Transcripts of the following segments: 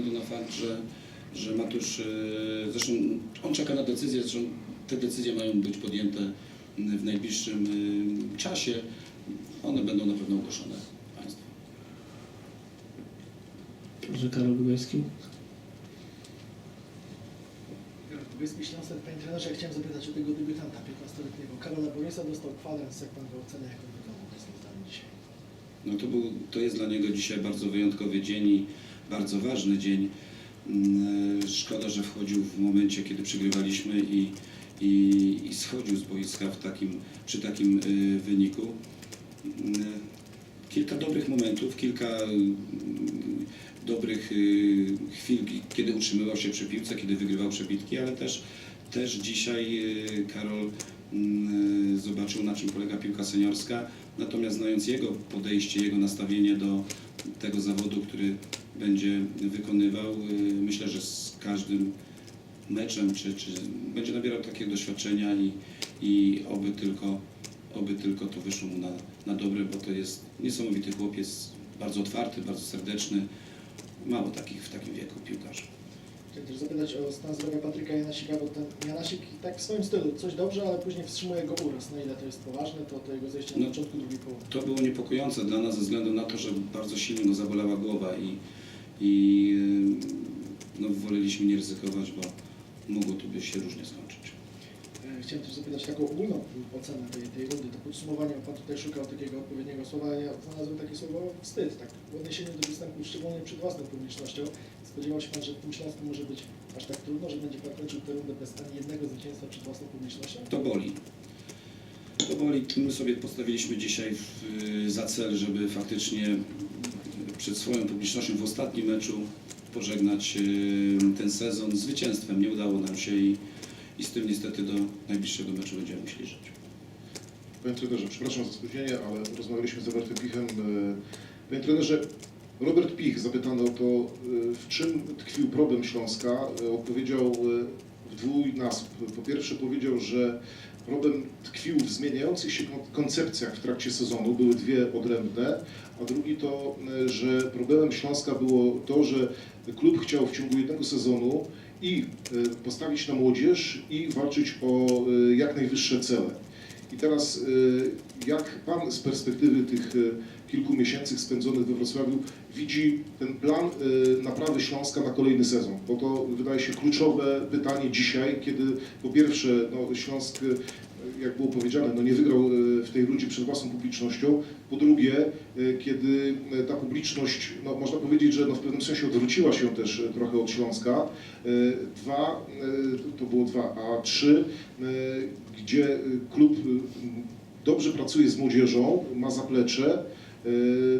względu na fakt, że, że Matusz, e, zresztą on czeka na decyzję, zresztą te decyzje mają być podjęte w najbliższym e, czasie. One będą na pewno ogłoszone Państwu. Że Karol Dubowski? Wyspi Śląsek, panie trenerze, ja chciałem zapytać o tego debiutanta 15-letniego. Karola Borysa dostał kwadrans, jak pan go ocenia, jak on wyglądał obecnie zdanie dzisiaj? No to, był, to jest dla niego dzisiaj bardzo wyjątkowy dzień i bardzo ważny dzień. Mm, Szkoda, że wchodził w momencie, kiedy przegrywaliśmy i, i, i schodził z boiska w takim, przy takim y, wyniku. Mm, Kilka dobrych momentów, kilka mm, dobrych chwil, kiedy utrzymywał się przy piłce, kiedy wygrywał przebitki, ale też, też dzisiaj Karol zobaczył, na czym polega piłka seniorska. Natomiast znając jego podejście, jego nastawienie do tego zawodu, który będzie wykonywał, y, myślę, że z każdym meczem czy, czy będzie nabierał takiego doświadczenia i, i oby tylko, oby tylko to wyszło mu na, na dobre, bo to jest niesamowity chłopiec, bardzo otwarty, bardzo serdeczny. Mało takich w takim wieku piłkarzy. Chciałem też zapytać o stan zdrowia Patryka Janasika, bo ten Janasik tak w swoim stylu, coś dobrze, ale później wstrzymuje go uraz. Na ile to jest poważne, to, to jego zejście na No. początku drugiej połowy. To było niepokojące dla nas ze względu na to, że bardzo silnie go zabolała głowa i, i no, woleliśmy nie ryzykować, bo mogło to by się różnie skończyć. E, Chciałem też zapytać taką ogólną ocenę tej, tej rundy, to podsumowanie, Pan tutaj szukał takiego odpowiedniego słowa, ja znalazłem takie słowo wstyd, tak w odniesieniu do występu, szczególnie przed własną publicznością. Spodziewał się Pan, że w tym Śląsku może być aż tak trudno, że będzie Pan kończył tę rundę bez ani jednego zwycięstwa przed własną publicznością? To boli. To boli. My sobie postawiliśmy dzisiaj za cel, żeby faktycznie przed swoją publicznością w ostatnim meczu pożegnać y, ten sezon zwycięstwem. Nie udało nam się i, i z tym niestety do najbliższego meczu będziemy musieli żyć. Panie trenerze, przepraszam za spóźnienie, ale rozmawialiśmy z Robertem Pichem. E, Panie trenerze, Robert Pich zapytano to, e, w czym tkwił problem Śląska. E, Odpowiedział w dwójnasób. Po pierwsze powiedział, że problem tkwił w zmieniających się kon- koncepcjach w trakcie sezonu, były dwie odrębne, a drugi to, e, że problemem Śląska było to, że klub chciał w ciągu jednego sezonu i e, postawić na młodzież i walczyć o e, jak najwyższe cele. I teraz jak Pan z perspektywy tych kilku miesięcy spędzonych we Wrocławiu widzi ten plan naprawy Śląska na kolejny sezon? Bo to wydaje się kluczowe pytanie dzisiaj, kiedy po pierwsze no, Śląsk, jak było powiedziane, no, nie wygrał y, w tej rundzie przed własną publicznością. Po drugie, y, kiedy y, ta publiczność, no, można powiedzieć, że no, w pewnym sensie odwróciła się też trochę od Śląska. Dwa, to było dwa, a trzy, gdzie klub dobrze pracuje z młodzieżą, ma zaplecze,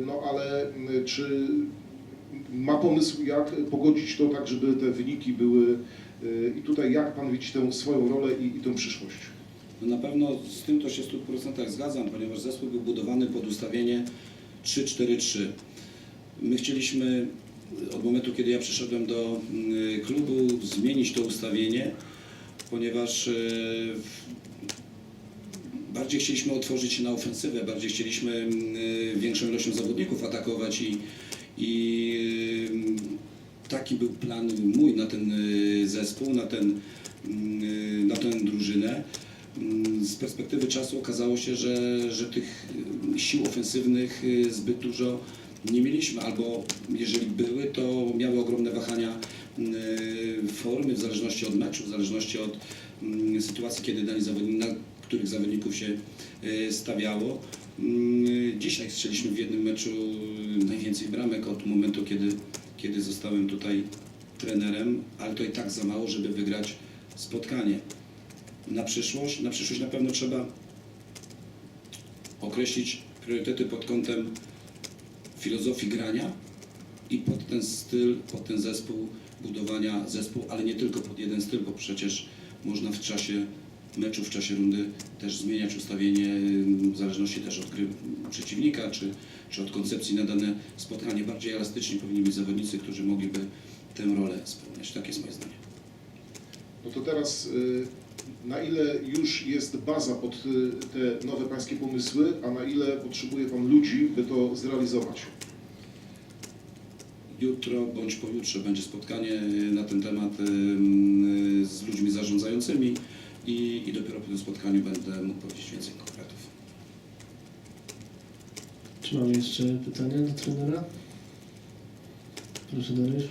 no ale czy ma pomysł, jak pogodzić to tak, żeby te wyniki były i tutaj jak Pan widzi tę swoją rolę i, i tę przyszłość? No na pewno z tym to się w 100% zgadzam, ponieważ zespół był budowany pod ustawienie 3-4-3. My chcieliśmy od momentu, kiedy ja przyszedłem do y, klubu, zmienić to ustawienie, ponieważ y, bardziej chcieliśmy otworzyć się na ofensywę, bardziej chcieliśmy y, większą ilością zawodników atakować i, i y, taki był plan mój na ten zespół, na, ten, y, na tę drużynę. Mm, Z perspektywy czasu okazało się, że, że tych y, sił ofensywnych y, zbyt dużo nie mieliśmy, albo jeżeli były, to miały ogromne wahania y, formy w zależności od meczu, w zależności od mm, sytuacji, kiedy dani zawodnik, na których zawodników się stawiało. Mm, Dzisiaj strzeliśmy w jednym meczu najwięcej bramek od momentu, kiedy, kiedy zostałem tutaj trenerem, ale to i tak za mało, żeby wygrać spotkanie. Na przyszłość, na przyszłość na pewno trzeba określić priorytety pod kątem filozofii grania i pod ten styl, pod ten zespół budowania zespół, ale nie tylko pod jeden styl, bo przecież można w czasie meczu, w czasie rundy też zmieniać ustawienie w zależności też od gry przeciwnika, czy, czy od koncepcji na dane spotkanie. Bardziej elastyczni powinni być zawodnicy, którzy mogliby tę rolę spełniać. Tak jest moje zdanie. No to teraz y, na ile już jest baza pod y, te nowe Pańskie pomysły, a na ile potrzebuje Pan ludzi, by to zrealizować? jutro bądź pojutrze będzie spotkanie y, na ten temat y, z ludźmi zarządzającymi i, i dopiero po tym spotkaniu będę mógł powiedzieć więcej konkretów. Czy mamy jeszcze pytania do trenera? Proszę Dariusz.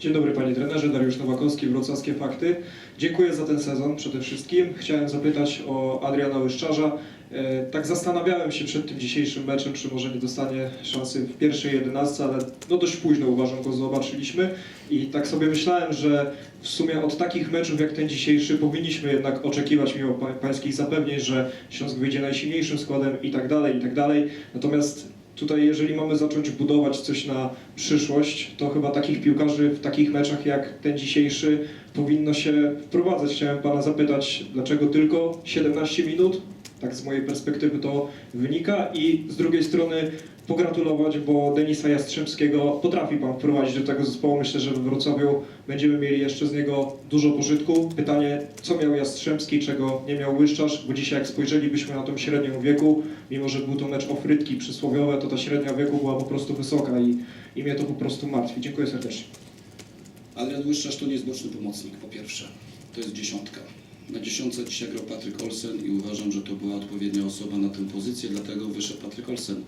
Dzień dobry panie trenerze, Dariusz Nowakowski, Wrocławskie Fakty. Dziękuję za ten sezon przede wszystkim. Chciałem zapytać o Adriana Łyszczarza. E, Tak zastanawiałem się przed tym dzisiejszym meczem, czy może nie dostanie szansy w pierwszej jedenastce, ale no dość późno uważam go zobaczyliśmy i tak sobie myślałem, że w sumie od takich meczów jak ten dzisiejszy powinniśmy jednak oczekiwać mimo pa- pańskich zapewnień, że Śląsk wyjdzie najsilniejszym składem i tak dalej, i tak dalej. Natomiast tutaj jeżeli mamy zacząć budować coś na przyszłość, to chyba takich piłkarzy w takich meczach jak ten dzisiejszy powinno się wprowadzać. Chciałem Pana zapytać, dlaczego tylko 17 minut? Tak z mojej perspektywy to wynika i z drugiej strony pogratulować, bo Denisa Jastrzębskiego potrafi Pan wprowadzić do tego zespołu. Myślę, że we Wrocławiu będziemy mieli jeszcze z niego dużo pożytku. Pytanie, co miał Jastrzębski, czego nie miał Łyszczarz, bo dzisiaj jak spojrzelibyśmy na tą średnią wieku, mimo że był to mecz o frytki przysłowiowe, to ta średnia wieku była po prostu wysoka i, i mnie to po prostu martwi. Dziękuję serdecznie. Adrian Łyszczarz to nie jest boczny pomocnik, po pierwsze. To jest dziesiątka. Na dziesiątce dzisiaj grał Patryk Olsen i uważam, że to była odpowiednia osoba na tę pozycję, dlatego wyszedł Patryk Olsen.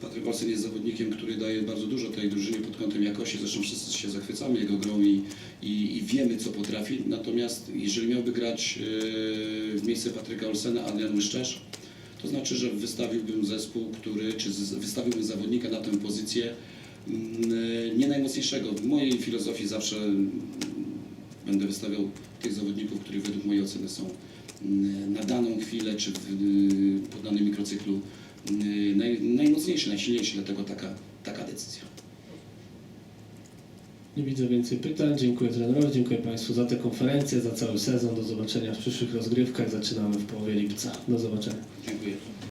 Patryk Olsen jest zawodnikiem, który daje bardzo dużo tej drużynie pod kątem jakości, zresztą wszyscy się zachwycamy jego grą i, i, i wiemy, co potrafi. Natomiast jeżeli miałby grać yy, w miejsce Patryka Olsena Adrian Łyszczarz, to znaczy, że wystawiłbym zespół, który, czy wystawiłbym zawodnika na tę pozycję mm, nie najmocniejszego. W mojej filozofii zawsze będę wystawiał tych zawodników, których według mojej oceny są mm, na daną chwilę, czy w, y, po danym mikrocyklu y, naj, najmocniejszy, najsilniejszy, dlatego taka, taka decyzja. Nie widzę więcej pytań. Dziękuję trenerowi, dziękuję Państwu za tę konferencję, za cały sezon. Do zobaczenia w przyszłych rozgrywkach. Zaczynamy w połowie lipca. Do zobaczenia. Dziękuję.